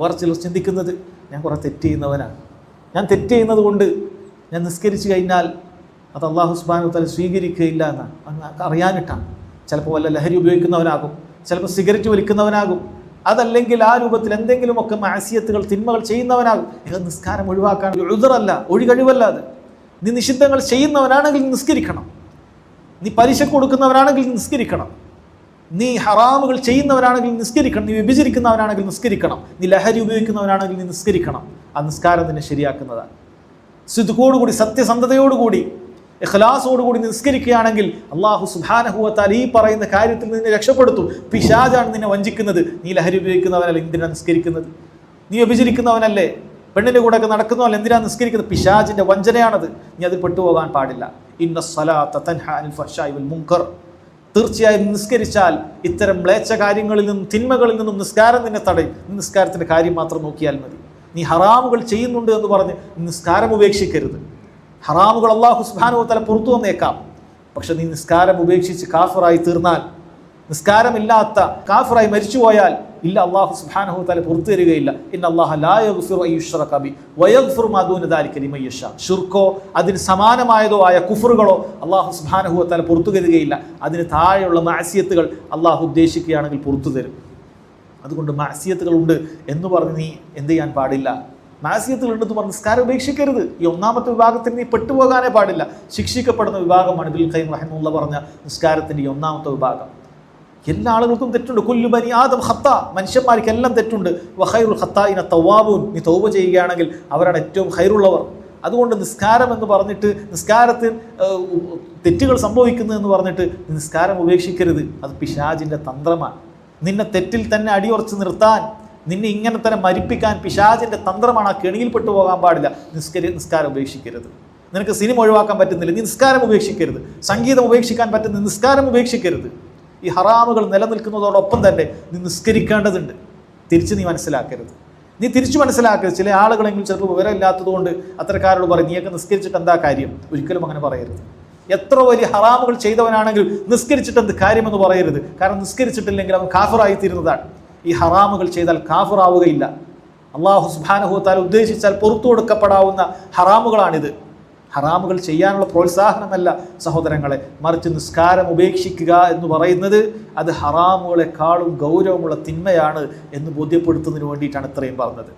വേറെ ചിലർ ചിന്തിക്കുന്നത് ഞാൻ കുറേ തെറ്റ് ചെയ്യുന്നവനാണ്. ഞാൻ തെറ്റ് ചെയ്യുന്നത് കൊണ്ട് ഞാൻ നിസ്കരിച്ചു കഴിഞ്ഞാൽ അത് അള്ളാഹു സുബാനു തല സ്വീകരിക്കുകയില്ല എന്നാണ്. അങ്ങ് അറിയാനിട്ടാണ് ചിലപ്പോൾ വല്ല ലഹരി ഉപയോഗിക്കുന്നവനാകും ചിലപ്പോൾ സിഗരറ്റ് വലിക്കുന്നവനാകും അതല്ലെങ്കിൽ ആ രൂപത്തിൽ എന്തെങ്കിലുമൊക്കെ മാസിയത്തുകൾ തിന്മകൾ ചെയ്യുന്നവനാകും. ഇത് നിസ്കാരം ഒഴിവാക്കാൻ എഴുതറല്ല ഒഴികഴിവല്ല അത്. നീ നിഷിദ്ധങ്ങൾ ചെയ്യുന്നവനാണെങ്കിൽ നിസ്കരിക്കണം. നീ പലിശ കൊടുക്കുന്നവനാണെങ്കിൽ നിസ്കരിക്കണം. നീ ഹറാമുകൾ ചെയ്യുന്നവരാണെങ്കിൽ നിസ്കരിക്കണം നീ വിഭജിക്കുന്നവരാണെങ്കിൽ നിസ്കരിക്കണം നീ ലഹരി ഉപയോഗിക്കുന്നവരാണെങ്കിൽ നീ നിസ്കരിക്കണം. ആ നിസ്കാരം നിന്നെ ശരിയാക്കുന്നതാണ്. സിദ്ധുക്കോടുകൂടി സത്യസന്ധതയോടുകൂടി ഇഖ്ലാസോടുകൂടി നിസ്കരിക്കുകയാണെങ്കിൽ അള്ളാഹു സുബാനഹുവത്താൽ ഈ പറയുന്ന കാര്യത്തിൽ നിന്നെ രക്ഷപ്പെടുത്തും. പിശാജാണ് നിന്നെ വഞ്ചിക്കുന്നത്. നീ ലഹരി ഉപയോഗിക്കുന്നവനല്ല എന്തിനാണ് നിസ്കരിക്കുന്നത്? നീ വ്യഭിചരിക്കുന്നവനല്ലേ? പെണ്ണിന്റെ കൂടെ ഒക്കെ നടക്കുന്നവല്ല എന്തിനാണ് നിസ്കരിക്കുന്നത്? പിശാജിന്റെ വഞ്ചനയാണത്. നീ അതിൽ പെട്ടുപോകാൻ പാടില്ല. ഇന്ന അനിൽ ഫഹ്ശായി വൽ മുങ്കർ തീർച്ചയായും നിസ്കരിച്ചാൽ ഇത്തരം മ്ലേച്ഛ കാര്യങ്ങളിൽ നിന്നും തിന്മകളിൽ നിന്നും നിസ്കാരം നിന്നെ തടയും. നിസ്കാരത്തിന്റെ കാര്യം മാത്രം നോക്കിയാൽ മതി. നീ ഹറാമുകൾ ചെയ്യുന്നുണ്ട് എന്ന് പറഞ്ഞ് നിസ്കാരം ഉപേക്ഷിക്കരുത്. ഹറാമുകൾ അള്ളാഹു തല പുറത്തു വന്നേക്കാം. പക്ഷെ നീ നിസ്കാരം ഉപേക്ഷിച്ച് കാഫറായി തീർന്നാൽ നിസ്കാരമില്ലാത്ത കാഫറായി മരിച്ചുപോയാൽ ഇല്ല അള്ളാഹു സുബാനഹു തല പുറത്തു തരികയില്ല. ഇന്ന് അള്ളാഹു ഷുർക്കോ അതിന് സമാനമായതോ ആയ കുഫറുകളോ അള്ളാഹു സുബാനഹു തല പുറത്തു തരികയില്ല. അതിന് താഴെയുള്ള മാസിയത്തുകൾ അള്ളാഹു ഉദ്ദേശിക്കുകയാണെങ്കിൽ പുറത്തു തരും. അതുകൊണ്ട് മാസിയത്തുകൾ ഉണ്ട് എന്ന് പറഞ്ഞ് നീ എന്ത് ചെയ്യാൻ പാടില്ല? മാസിയത്തുകൾ ഉണ്ടെന്ന് പറഞ്ഞ് നിസ്കാരം ഉപേക്ഷിക്കരുത്. ഈ ഒന്നാമത്തെ വിഭാഗത്തിൽ നീ പെട്ടുപോകാനേ പാടില്ല. ശിക്ഷിക്കപ്പെടുന്ന വിഭാഗമാണ് ബിൽ ഖൈം റഹിമുള്ള പറഞ്ഞ നിസ്കാരത്തിന്റെ ഈ ഒന്നാമത്തെ വിഭാഗം. എല്ലാ ആളുകൾക്കും തെറ്റുണ്ട്. കൊല്ലു ബനി ആദം ഹത്ത മനുഷ്യന്മാർക്ക് എല്ലാം തെറ്റുണ്ട്. വഹൈറുൽ ഹത്ത ഇന തവാബൂൻ. നീ തൗബ ചെയ്യുകയാണെങ്കിൽ അവരാണ് ഏറ്റവും ഹൈറുള്ളവർ അതുകൊണ്ട് നിസ്കാരം എന്ന് പറഞ്ഞിട്ട് നിസ്കാരത്തിൽ തെറ്റുകൾ സംഭവിക്കുന്നു എന്ന് പറഞ്ഞിട്ട് നിസ്കാരം ഉപേക്ഷിക്കരുത്. അത് പിശാജിന്റെ തന്ത്രമാണ്. നിന്നെ തെറ്റിൽ തന്നെ അടിയുറച്ച് നിർത്താൻ നിന്നെ ഇങ്ങനെ തന്നെ മരിപ്പിക്കാൻ പിശാജിന്റെ തന്ത്രമാണ്. ആ കെണിയിൽപ്പെട്ടു പോകാൻ പാടില്ല. നിസ്കരി നിസ്കാരം ഉപേക്ഷിക്കരുത്. നിനക്ക് സിനിമ ഒഴിവാക്കാൻ പറ്റുന്നില്ല. നിസ്കാരം ഉപേക്ഷിക്കരുത്. സംഗീതം ഉപേക്ഷിക്കാൻ പറ്റുന്ന നിസ്കാരം ഉപേക്ഷിക്കരുത്. ഈ ഹറാമുകൾ നിലനിൽക്കുന്നതോടൊപ്പം തന്നെ നീ നിസ്കരിക്കേണ്ടതുണ്ട്. തിരിച്ച് നീ മനസ്സിലാക്കരുത്. നീ തിരിച്ചു മനസ്സിലാക്കരുത്. ചില ആളുകളെങ്കിലും ചിലപ്പോൾ വിവരമില്ലാത്തതുകൊണ്ട് അത്തരക്കാരോട് പറയും നീയൊക്കെ നിസ്കരിച്ചിട്ട് എന്താ കാര്യം? ഒരിക്കലും അങ്ങനെ പറയരുത്. എത്ര വലിയ ഹറാമുകൾ ചെയ്തവനാണെങ്കിൽ നിസ്കരിച്ചിട്ട് എന്ത് കാര്യമെന്ന് പറയരുത്. കാരണം നിസ്കരിച്ചിട്ടില്ലെങ്കിൽ അവൻ കാഫറായി തീരുന്നതാണ് ഈ ഹറാമുകൾ ചെയ്താൽ കാഫറാവുകയില്ല. അള്ളാഹു സുബാനഹുത്താൽ ഉദ്ദേശിച്ചാൽ പുറത്തു കൊടുക്കപ്പെടാവുന്ന ഹറാമുകളാണിത്. ഹറാമുകൾ ചെയ്യാനുള്ള പ്രോത്സാഹനമല്ല സഹോദരങ്ങളെ. മറിച്ച് നിസ്കാരം ഉപേക്ഷിക്കുക എന്ന് പറയുന്നത് അത് ഹറാമുകളെക്കാളും ഗൗരവമുള്ള തിന്മയാണ് എന്ന് ബോധ്യപ്പെടുത്തുന്നതിന് വേണ്ടിയിട്ടാണ് ഇത്രയും പറഞ്ഞത്.